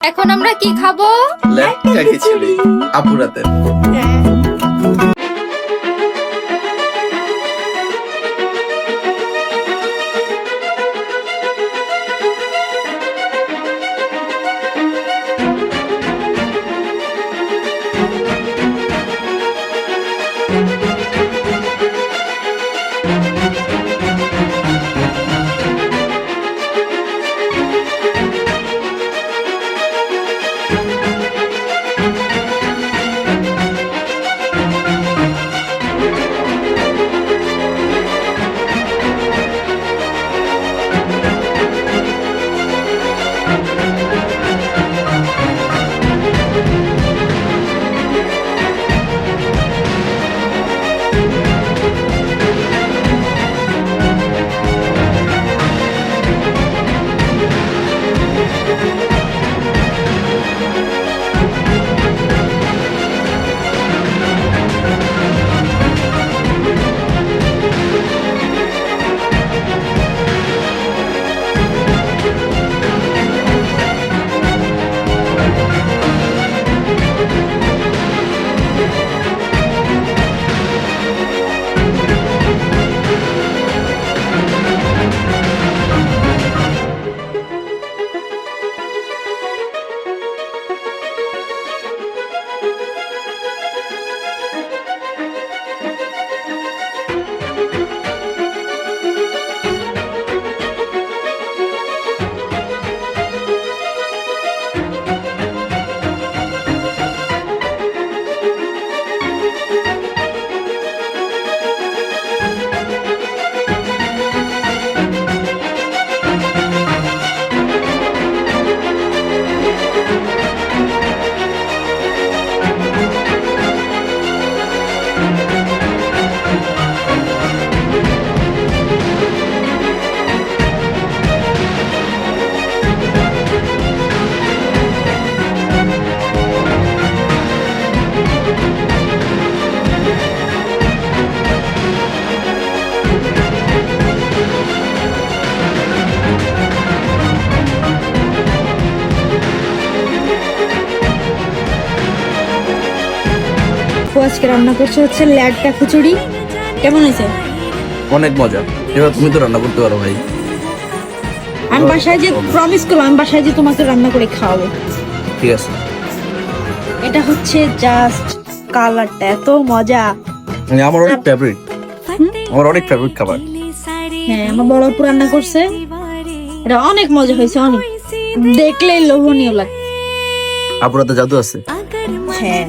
এখন আমরা কি খাব? লেটকা খিচুড়ি আপুরাতের আপু আজকে রান্না করছে হচ্ছে ল্যাডটা খিচুড়ি। কেমন হয়েছে? অনেক মজা। এবার তুমি তো রান্না করতে পারো ভাই। আমি বাসায় যে প্রমিস করলাম আমি বাসায় যে তোমাকে রান্না করে খাওয়াবো। ঠিক আছে। এটা হচ্ছে জাস্ট কালারটা এত মজা। মানে আমার অনেক ফেভারিট আমার অনেক ফেভারিট খাবার। হ্যাঁ আমার বড় আপু রান্না করছে। এটা অনেক মজা হয়েছে অনেক। দেখলেই লোভনীয় লাগে। আপুরা তো জাদু আছে। হ্যাঁ।